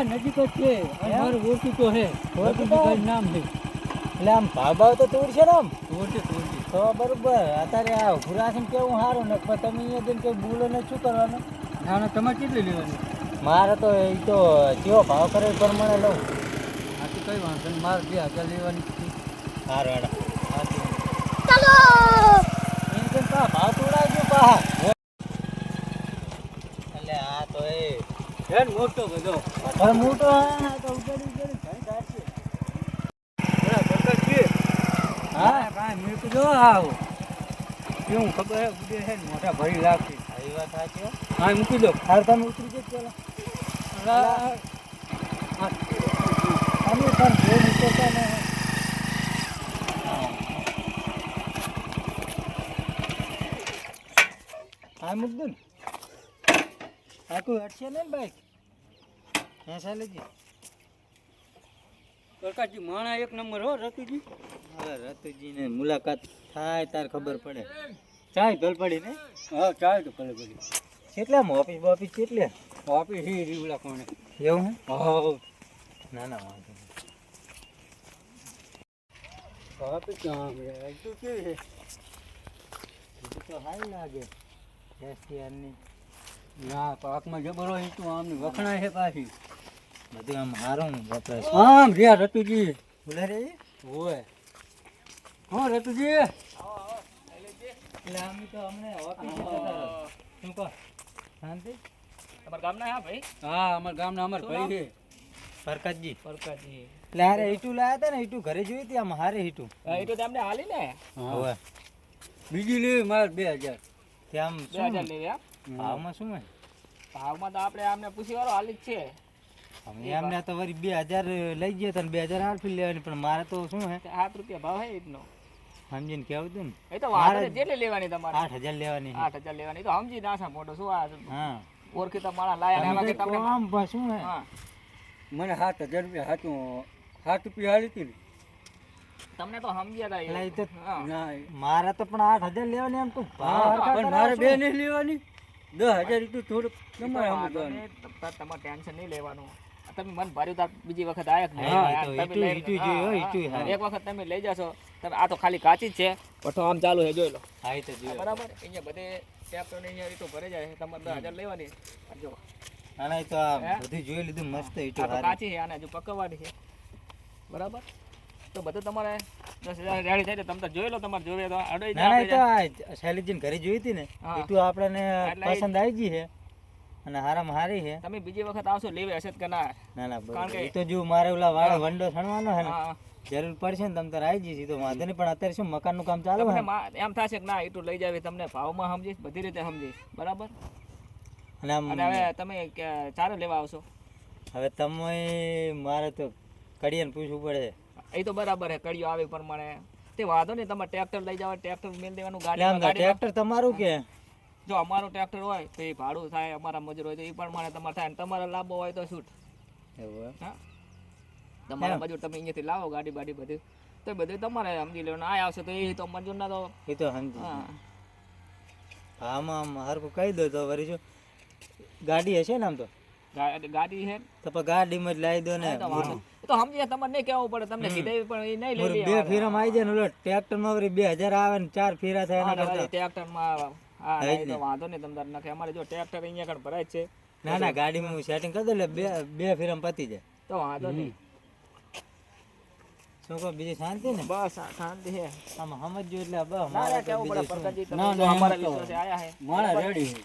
હા નજીક જ છે. અને? મારું ઓળખું તો છે ઓળખીતું? ઓળખું નામ છે એટલે આમ ભાવ ભાવ તો તોડ છે ને આમ? ઓળખે તો છે. તો બરોબર. અત્યારે આ ભૂરાસન કેવું સારું? ને પણ તમે અહીંયા જઈને કંઈ ભૂલો ને શું કરવાનું? ના ના તમારે કેટલી લેવાની? મારે તો એ તો કેવો ભાવ કરે એ પ્રમાણે લઉં. આ તો કઈ વાંધો નહીં. મારે બે હજાર લેવાની છે. સારું હેડા હા ભાવ તોડાવજો પા એટલે આ તો એ છે મોટો બધો. હવે મોટો હા તો ઉગાડી ઉગાડી ઘણી કાઢશે હા ભાઈ મેં કીધું આવો. કેવું ખબર હે ઉડે છે ને મોટા ભરી લાગશે એ વાત સાચી હો. મૂકી દો. હાલ તમે ઉતરી જજો પેલા. તમે પણ જે નીકળતા ને. હા મૂક દો ને. આ કોઈ હટશે ને બાઈક હે સાલેજી પ્રકાશજી માણા એક નંબર હો રતુજી. હવે રતુજીને મુલાકાત થાય તાર ખબર પડે. ચાય ભલ પડી ને? હા ચાલ તો ભલે પડી. કેટલામાં ઓફિસ ઓફિસ કેટલે ઓફિસ હી રીવલા કોણે. એવું હે? હા. ના ના વાંધો. ઓફિસ કામ છે તું કેવી છે તો સારી લાગે એસટીઆરની ના પાકમાં જબરો હોય તું આમની વખણાય છે પાછી. બધું આમ હારું વપરાશ આમ રહ્યા રતુજી. બોલે રે ઓય. હા રતુજી. એટલે આમ તો અમને શું કહો? શાંતિ? તમારા ગામના હા ભાઈ? હા અમારા ગામના અમાર ભાઈ છે. પરકતજી પરકાજી એટલે હારે હીટું લાયા હતા ને હીટું ઘરે જોઈ હતી આમ હારે હીટું હીટું તો તમને હાલી ને હા. હવે બીજી લેવી મારે બે હજાર. ત્યાં આમ બે હજાર લેવી હા? ભાવમાં શું હોય? ભાવમાં તો આપણે આમને પૂછી વાળો હાલી જ છે. અમે એમને તો વળી બે હજાર લઈ ગયા હતા ને બે હજાર આઠ લેવાની પણ મારે તો શું હે? આઠ રૂપિયા ભાવ હે એટલો સમજીને કેવું હતું ને? એ તો વાત જેટલી લેવાની તમારે. આઠ હજાર લેવાની આઠ હજાર લેવાની તો સમજી ના સા મોટો શું આ હા. ઓળખીતા માણા લાયા એમાં કે તમને આમ શું હે? મને સાત હજાર રૂપિયા સાચું સાત રૂપિયા હાલી હતી તમને તો સમજ્યા તો હતા મારે તો પણ આઠ હજાર લેવાની એમ તો ભાવ પણ મારે બે નહીં લેવાની. દસ હજાર એટલું થોડુંક તમારે ત- ટેન્શન નહીં લેવાનું તમે મન ભર્યું તાર બીજી વખત આયા તો. એક વખત તમે લઈ જશો તમે આ તો ખાલી કાચી જ છે પઠો આમ ચાલુ છે જોઈ લો હા તો હા, બરાબર અહીંયા બધે ટેપ ને અહીંયા રીતો ભરે જાય તમારે દસ હજાર લેવાની જો ના, ના, એ તો બધું જોઈ લીધું મસ્ત તો. કાચી છે આને હજુ પકવવાની છે બરાબર તો બધું તમારે દસ હજાર રેડી થાય તમે જોઈ લો તમારે જોવે તો અડોઈ ના ના તો શૈલેષજીને ઘરે જોઈ હતી ને હા. આપણને એટલે પસંદ આવી ગઈ છે. અને હારામાં હારી છે. તમે બીજી વખત આવશો લેવે હશે કે ના? ના ના કારણ કે- તો જો મારે ઓલા વાળો વંડો છણવાનો છે ને જરૂર પડશે ને તમે તારે આવી જઈશ તો વાંધો નહીં પણ અત્યારે શું મકાનનું કામ ચાલુ હોય છે? એમ થશે કે ના એટલું લઈ જાવી તમને ભાવમાં સમજીશ બધી રીતે સમજીશ. બરાબર? અને અને હવે તમે ચારે લેવા આવશો? હવે તમે મારે તો કડિયાને પૂછવું પડે. એ તો બરાબર છે કડીઓ આવે પ્રમાણે. તે વાંધો નહીં તમારે ટ્રેક્ટર લઈ જાવ ટ્રેક્ટર મેળ દેવાનું ગાડી ટ્રેક્ટર તમારું કે? જો અમારું ટ્રેક્ટર હોય તો એ ભાડું થાય અમારા મજૂર હોય તો એ પ્રમાણે તમારે થાય. તમારે લાભો હોય તો છૂટ? હા. તમારા મજૂર તમે અહીંયાથી લાવો ગાડી બાડી બધી. તો બધું તમારે સમજી લેવાનું. આ આવશે તો એ તો મજૂર ના તો. એ તો સમજી હા આમાં આમ હરખું કહી દો તો વરી જો. ગાડી હશે ને આમ તો? ગાડી હે તો પણ ગાડીમાં જ લાવી દો ને. તો નહીં. સમજી તમારે નહીં કહેવું પડે. તમને કીધે પણ એ નહીં લઈ બે ફેરામાં આવી જાય ને ઓલો ટ્રેક્ટરમાં બે હજાર આવે ને ચાર ફેરા થાય એના કરતા. ટ્રેક્ટરમાં હા હે એ તો વાંધો નહીં તમને નાખે. અમારે જો ટ્રેક્ટર અહીંયા આગળ ભરાય છે. ના ના ગાડીમાં હું સેટિંગ કરી દઉં એટલે બે બે ફેરામાં પતી જાય. તો વાંધો નહીં. શું બીજી શાંતિ ને? બસ શાંતિ છે. આમ સમજજો એટલે બસ મારે કેવું પડે પ્રકાશજી તમે ના, જો ના, અમારા વિશ્વાસે આયા મારા રેડી છે.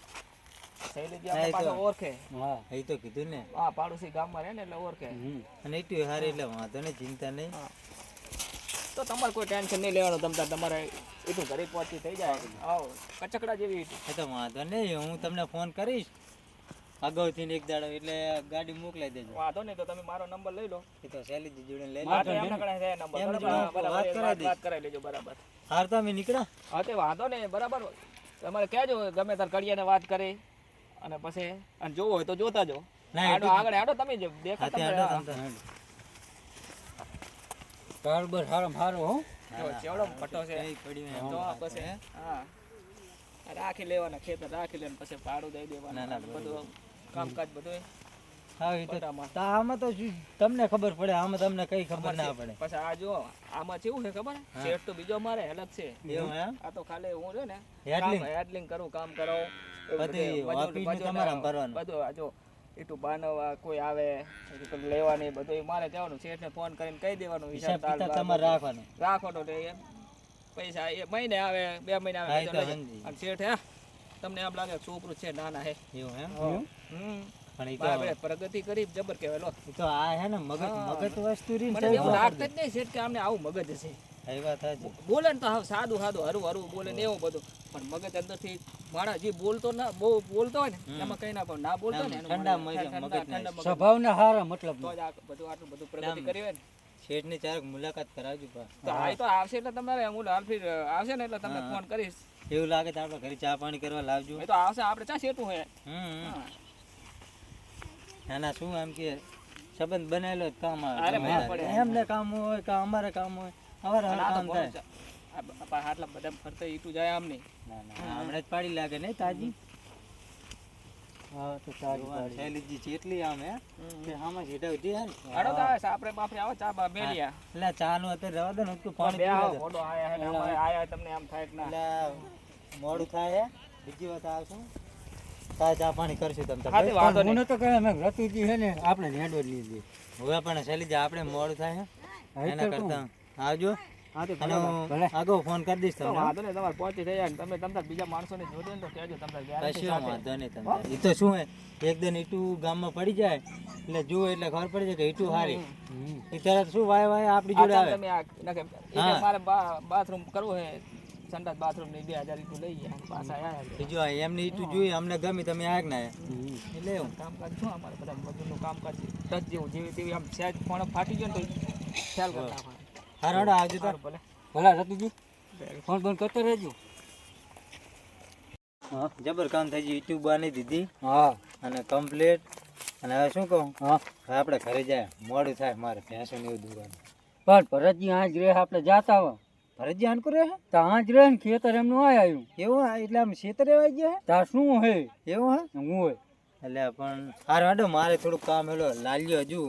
શૈલેષજી આપણે પાછો ઓળખે હા એ તો કીધું ને. હા પાડોશી ગામમાં રહે ને એટલે ઓળખે અને એટલું હારે એટલે વાંધો ને ચિંતા નહીં. તો તમારે કોઈ ટેન્શન નહીં લેવાનું તમ તમારે એટલું ઘરે પહોંચી થઈ જાય. આવો કચકડા જેવી એ તો વાંધો નહીં હું તમને ફોન કરીશ. અગાઉથી એક દાડો એટલે ગાડી મોકલાઈ દેજો. વાંધો નહીં તો તમે મારો નંબર લઈ લો. એ તો શૈલીજી જોડે લઈ લો નંબર. વાત કરાવી વાત કરાવી લેજો બરાબર. હાર તો અમે નીકળ્યા. હા તે વાંધો નહીં બરાબર. તમારે કહેજો ગમે તાર કડિયાને વાત કરી. અને પછી અને જોવો હોય તો જોતા જો આડો આગળ આડો તમે જો દેખો તમે તમને હાડો હા. તમ તાર. કારબર સારો સારો હો. ચેવડો પટ્ટો છે. તો પછી હા. રાખી લેવાના ખેતર રાખી લેવાનું પછી ભાડું દઈ દેવાનું બધું કામકાજ બધું આમાં તો તમને ખબર પડે આમાં તમને કઈ ખબર ના પડે. પછી આ જો આમાં કેવું છે ખબર? શેઠ તો બીજો મારે અલગ છે. આ તો ખાલી હું છે ને હેડલિંગ હેડલિંગ કરું કામ કરો બધું મજૂર- ઓફિસનું મજૂરને તમારે ભરવાનું. બધું આ જો એટલું બાનવા કોઈ આવે લેવાની બધું મારે જવાનું. શેઠને ફોન કરીને કહી દેવાનું હિસાબ તમારે રાખવાનો. રાખવાનો એમ. પૈસા એ મહિને આવે બે મહિને આવે. અને શેઠ હે તમને એમ લાગે છોકરું છે નાના હે. એવું? હમ. પણ પ્રગતિ કરી જબર કહેવાય લો. તો આ હે ને મગજ મગજ વસ્તુ રી મને એવું લાગતું જ નહીં શેઠ કે આમને આવું મગજ હશે. એ વાત સાચી બોલે ને તો હાવ સાદું સાદું હરું હરું બોલે ને એવું બધું. પણ મગજ અંદરથી માણસ જે બોલતો ના બહુ બોલતો હોય ને હમ. એમાં કઈ ના ના બોલતો ને ઠંડા મગજ- સ્વભાવ ના હારા મતલબ. તો જ બધું આટલું બધું પ્રગતિ કરી હોય ને. શેઠની ચારક મુલાકાત કરાવજો તો આ તો આવશે એટલે તમારે હું હાલફી આવશે ને એટલે તમને ફોન કરીશ. એવું લાગે તો આપણે ઘરે ચા પાણી કરવા લાવજો. એ તો આવશે આપણે ચા શેઠું હોય હમ. હા. એના શું એમ કે સંબંધ બનાવેલો કામ આવે. એમને કામ હોય કે અમારે કામ હોય અમારે કામ થાય. આટલા બધા ફરતા ઈટું જાય આમ નહીં. ના ના હમણાં જ પાડી લાગે ને તાજી. હા તો સારી સારી શૈલીજી આમ હે કે આમાં સીધા ઉઠી હે ને. તો સાપરે બાપરે આવો ચા બા મેલિયા એટલે ચા નું અત્યારે રવા દે ને ઉઠતું પાણી બે પીવા આવો આયા હે આયા તમને આમ થાય કે ના. મોડું થાય હે. બીજી વાત આવશું ચા ચા પાણી કરશું તમે હા, તે વાંધો નહીં. મને તો કહે મેં રતુજી છે ને આપણે નેડો જ લીધી હવે પણ શૈલીજી આપણે મોડું થાય એના કરતા. આવજો. હા તે અને ભલે. આગળ ફોન કરી દઈશ તમને વાંધો નહીં તમારે પહોંચી થયા ને તમે તમારા બીજા માણસોને જોડે ને તો કહેજો તમને કશું વાંધો નહીં તમને એ તો શું હે? એકદમ ઈટું ગામમાં પડી જાય એટલે જુઓ એટલે ખબર પડી જાય કે ઈટું હારી. એ તરત શું વાય વાય આપણી જોડે આવે. તમે આ બાથરૂમ કરવું હે સંડાસ બાથરૂમની બે હજાર રૂપિયા લઈ ગયા પાછા આયા છે. બીજું એમને ઈટું જોઈએ અમને ગમી તમે આગ ના. એટલે કામકાજ શું અમારે બધા મજૂરનું કામકાજ ટચ જેવું જેવી તેવી આમ સહેજ પણ ફાટી ગયો ને તો ખ્યાલ કરતા. હારો હારો આવજો તો. સારું ભલે. ભલા રતુજી. ફોન ફોન કરતો રહેજો. હા. જબર કામ થઈ ગયું યુટ્યુબ બની દીધી. હા. અને કમ્પ્લીટ. અને હવે શું કહું? હા. આપણે ઘરે જાય. મોડું થાય મારે ભેંસો ને એવું દુકાન પણ ભરતજી આજ રહે આપણે જાતા હોય. ભરતજી કરે હે? ત્યાં જ રહે ને ખેતર એમનું આય આવ્યું એવું એટલે આમ ખેતર આવી ગયા? તાર શું હે? એવું હે? હું હોય એટલે પણ હાર વાંધો મારે થોડુંક કામ હેલો લાલ્યો હજુ.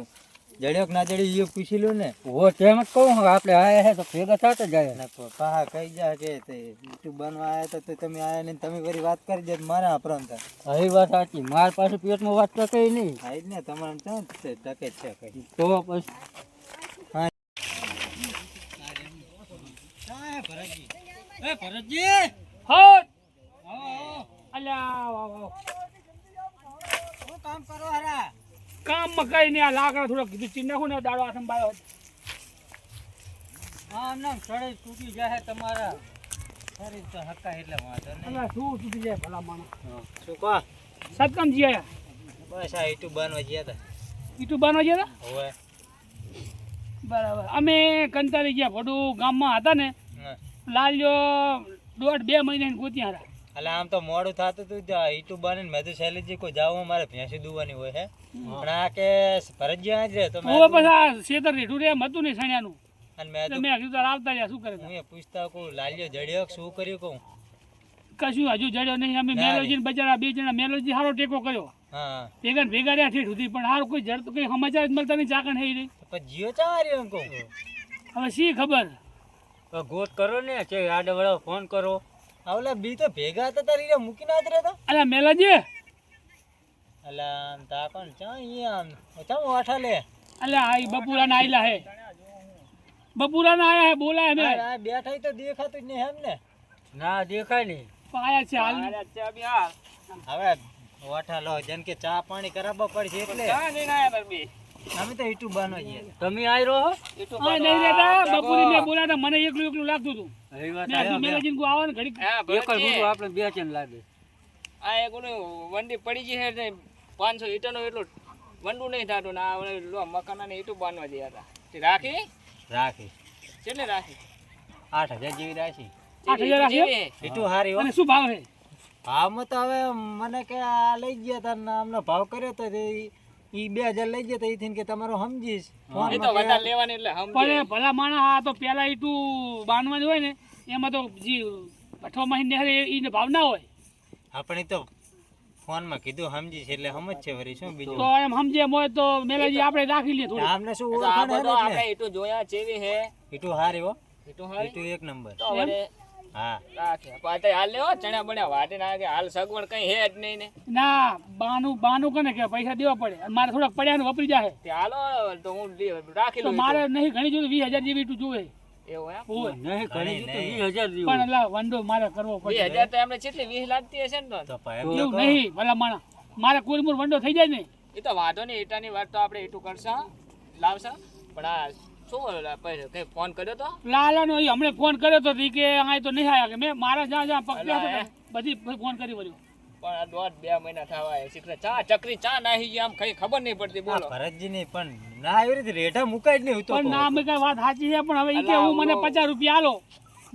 જડ્યો ના જડ્યો એ પૂછી લો ને. હો તેમ જ કહું હવે આપણે આયા હે તો ભેગા થતા જાય ને પાહા કહી જાય કે તે યુટ્યુબ બનવા આયા તો તો તમે આયા ને તમે વળી વાત કરી દે મારા અપરામ થાય. વાત સાચી. માર પાસે પેટમાં વાત તો કઈ નહીં. હા જ ને તમારે ટકે છે કઈ. તો પછી હા એ ભરતજી. હોટ! અલ્યા, આવો, આવો. શું કામ કરો હરા? કામમાં કઈ ને આ લાકડા કીધું ચીન નાખું ને દાડો હાથમાં બાયો હા ના સડે તૂટી જાય તમારા. શરીર તો હક્કા એટલે વાંધો નહીં. શું તૂટી જાય ભલા માણસ? શું કહો? સતકમ જી આયા? બસ આ ઈટુ બનવા ગયા હતા ઈટુ બાનો ગયા હતા? હવે. બરાબર. અમે કંટાળી ગયા ભડું ગામમાં હતા ને. લાલ્યો દોઢ બે મહિનાની ગોત્યા હતા એટલે આમ તો મોડું થતું હતું યુટ્યુબ બને મેં તો શૈલેષજી કોઈ જાવ મારે ભેંસી દુવાની હોય હે? પણ આ કે ફરજિયાત જ રહે તો મેં પછી આ શેતર રેઠું રે એમ હતું નહીં સણ્યાનું. અને મેં તો મેં કીધું તાર આવતા રહ્યા શું કરે હું એ પૂછતા કહું લાલ્યો જડ્યો કે શું કર્યું કહું? કશું હજુ જડ્યો નહીં અમે ના મેલોજી બજાર બે જણા મેલોજી સારો ટેકો કર્યો. હા. ભેગા ને ભેગા રહ્યા ઠેઠ સુધી પણ સારું કોઈ જડ તો કઈ સમાચાર જ મળતા નહીં ચાકણ થઈ રહી તો પછી જીઓ ચા રહ્યો કહું? હવે શી ખબર? ગોત કરો ને છે આડે વડે ફોન કરો. આવલા બી તો ભેગા હતા તારી રે મૂકીને આજ રહેતા? અલા મેલાજી. અલા તા કોણ? ચા અહીંયા આમ. ચા વાઠા લે? અલ્યા આ બપુરા ના આયલા હે. બપુરાના આયા હે બોલાય મે આ બેઠાઈ બેઠા તો દેખાતું જ નહીં એમ ને. ના દેખાય નહીં. પાયા છે હાલ. હવે વાઠા લો જેમ કે ચા પાણી કરાવવા પડશે એટલે. અમે તો યુટ્યુબ બનવા જઈએ તમે આઈ રહો હા. નહીં રહેતા. બપોરે મેં બોલાતા મને એકલું એકલું લાગતું હતું. એ વાત મેં કીધું મેલાજીને આવે ને ઘડીક. એક જ બધું આપણે બે ચેન લાગે. આ એક ઓલું વંડી પડી ગઈ છે ને પાંચસો ઈટાનું એટલું વંડું નહીં થતું ને આ લો મકાના ને ઈટું બાંધવા જયા હતા. તે રાખી? રાખી. કેટલે રાખી? આઠ હજાર જેવી રાખી. આઠ રાખી જેવી. હારી અને શું ભાવ છે? ભાવમાં તો હવે મને કે આ લઈ ગયા તા ને આમનો ભાવ કર્યો તો તે ઈ બે હજાર લઈ ગયા તો કે તમારો સમજીશ. ફોન એ તો વધારે લેવાની એટલે પણ ભલા માણસ આ તો પેલા ઈટું બાંધવાની હોય ને એમાં તો જી અઠવા મહિને હરે એને ભાવ ના હોય. આપણે તો ફોનમાં કીધું સમજીશ એટલે સમજ છે વરી શું બીજું? તો એમ સમજે મોય તો મેલેજી આપણે રાખી લે થોડું. આમને શું એ તો આ ઓળખાણ હે આપણે એટલે? ઈટું જોયા ચેવી હે ઈટુ હારી હો. ઈટું હારી? ઈટુ એક નંબર. તો વળે હા. રાખે. હાલ લેવો ચણ્યા બણ્યા વાટી નાખે. હાલ સગવડ કઈ હે જ નહીં ને. ના બાનું બાનું કોને કે પૈસા દેવા પડે. મારે થોડાક પડ્યા ને વપરી જાય તે હાલો તો હું રાખી લઉં મારે નહીં ઘણી જોયું વીસ હજાર જેવી ઈટું જોવે. મારે કરવો હજાર તો એમને વીસ લાગતી હશે ને તો. તો ભાઈ એમ એવું નહીં ભલા માણસ મારે કોઈ મોર વંડો થઈ જાય ને એ તો વાંધો નહીં એટાની વાત તો આપણે એટલું કરશા લાવશા. પણ આ ફોન કર્યો તો? લાલાનો ઈ હમણે ફોન કર્યો તો કે આ તો નહીં આવ્યા કે મેં મારા જ્યાં જ્યાં હતા બધી ફોન કરી વળ્યો. પણ આ દોઢ બે મહિના થવા આવ્યા. ચા ચકરી ચા નાહી ગયા આમ કઈ ખબર નહીં પડતી બોલો. ભરતજી નહીં પણ ના એવી રીતે રેઠા મુકાય જ નહીં તો પણ ના મેં કઈ વાત સાચી છે પણ હવે ઈ કે હું મને પચાસ રૂપિયા આલો.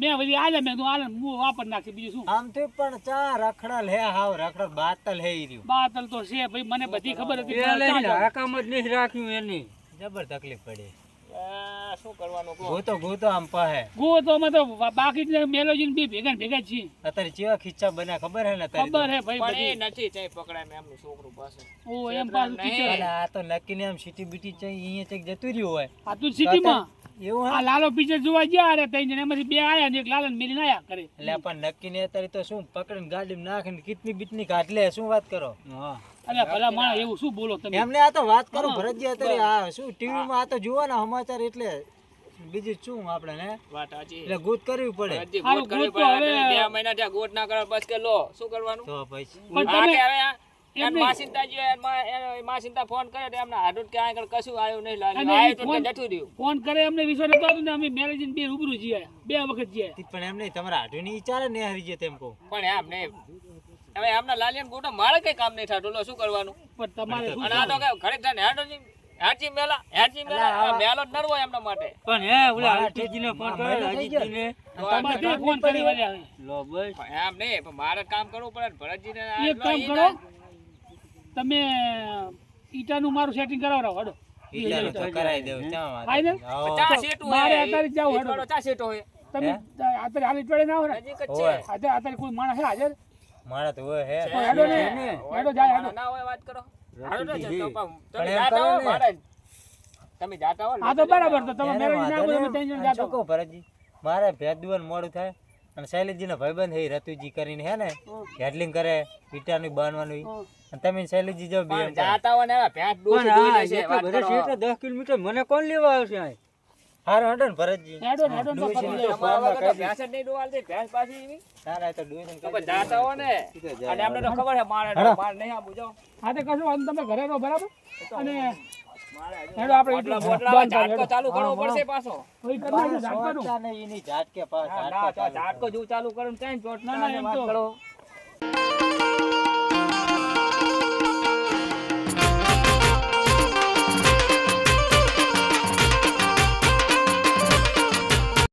મેં વળી આલે મેં કીધું આલે હું વાપર નાખી બીજું શું? આમ તો પણ ચા રખડલ હે હાવ રખડલ બાતલ હે રહ્યું. બાતલ તો છે ભાઈ મને બધી ખબર હતી એ? હાકામ જ નહીં રાખ્યું એની. જબર તકલીફ પડી. શું કરવાનું ગોતો ગોતો આમ પાહે. ગો તો તો બાકી જ બી ભેગા ભેગા છીએ. અત્યારે ચેવા ખીચા બન્યા ખબર હે ને ખબર હે ભાઈ પણ એ નથી ચાઈ પકડાય મેં એમનું છોકરું પાસે. ઓ એમ પાછું નહીં. આ તો નક્કી ને આમ સીટી બીટી ચઈ અહીંયા ચઈક જતું રહ્યું હોય. આ તું સિટીમાં એવું આ લાલો પિક્ચર જોવા ગયા અરે જણ એમાંથી બે આયા ને એક લાલન મેલીને આયા કરે એટલે પણ નક્કી ને અત્યારે તો શું પકડીને ગાડીમાં નાખીને કિટની બીટની કાઢ લે શું વાત કરો? હા. અરે ભલા માણસ એવું શું બોલો તમે? એમને આ તો વાત કરો ભરતજી અત્યારે આ શું ટીવી માં આ તો જોવાના સમાચાર એટલે બીજું શું આપણે ને વાત સાચી. એટલે ગૂત કરવી પડે. હજી કરવી પડે. બે મહિના ના કરો બસ કે લો. શું કરવાનું? તો પછી. પણ હવે મા- ફોન કરે તો એમના વિશ્વાસ નતો ને અમે મેરેજ બે રૂબરૂ જઈએ બે વખત જઈએ પણ એમ નહીં તમારા હાડું ની ચાલે ને હરી જાય તેમ કહું. પણ એમ નહીં. હવે આમના લાલિયન ગોટો મારે કઈ કામ નહીં થાતું. લો શું કરવાનું? પણ તમારે અને આ તો કે ઘરે જ હેડો ની હેડજી મેલા હેડજી મેલા. મેલો નરવો એમના માટે. પણ હે ઓલા અજીતજીને ફોન કર્યો મહિનો થઈ તમારે ફોન કરી વળ્યા. લો બસ. એમ નહીં પણ મારે કામ કરવું પડે ને ભરતજીને એક કામ કરો. તમે ઈટાનું મારું સેટિંગ કરાવરાવો હડો. તો. ચા સીટું મારે. અત્યારે જાવું ચા તમે અત્યારે હાલ ઇટવાડે ના હોય ને. નજીક જ છે. અત્યારે કોઈ માણસ છે હાજર? મારા તો હે. હેડો ને. હેડો જાય હેડો. ના હોય વાત કરો. હાલો ને જતો તમે જાતા હો મારા. તમે જાતા હો હા તો બરાબર તો તમે મેરેજ ના કોઈ અને જાતો. કો ભરતજી મારે ભેદ મોડું થાય. અને શૈલેષજીનો ભાઈબંધ હે રતુજી કરીને હે ને હેડલિંગ કરે ઈટાનું બાંધવાનું અને તમે શૈલેષજી જો બે જાતા હો ને વાત બધા કરો. છે દસ કિલોમીટર મને કોણ લેવા આવશે અહીં હારું હટો ને ભરતજી. હેડો ને હેડો ને ને. તો અમારા વગર ભેંસ જ નહીં ડોવાલતી, ભેંસ પાછી એવી. ના ના એ તો ડોહીને તો કહી જાતા હો ને અને આપણે તો ખબર છે મારે હેડો. મારે નહીં આપવું જાઓ. હા તે કશું વાંધો તમે ઘરે રહો બરાબર? અને હેડો આપણે બોટલા બોટલા ઝાટકો ચાલુ કરવો પડશે પાછો. કોઈ કરવા ઝાટકાનું. સોચતા નહીં, એની ઝાટકે પાછો ઝાટકો જો ચાલુ ઝાટકો જેવું ચાલુ કરો ને ક્યાંય ચોટ ના, ના ના, એમ તો- કરો.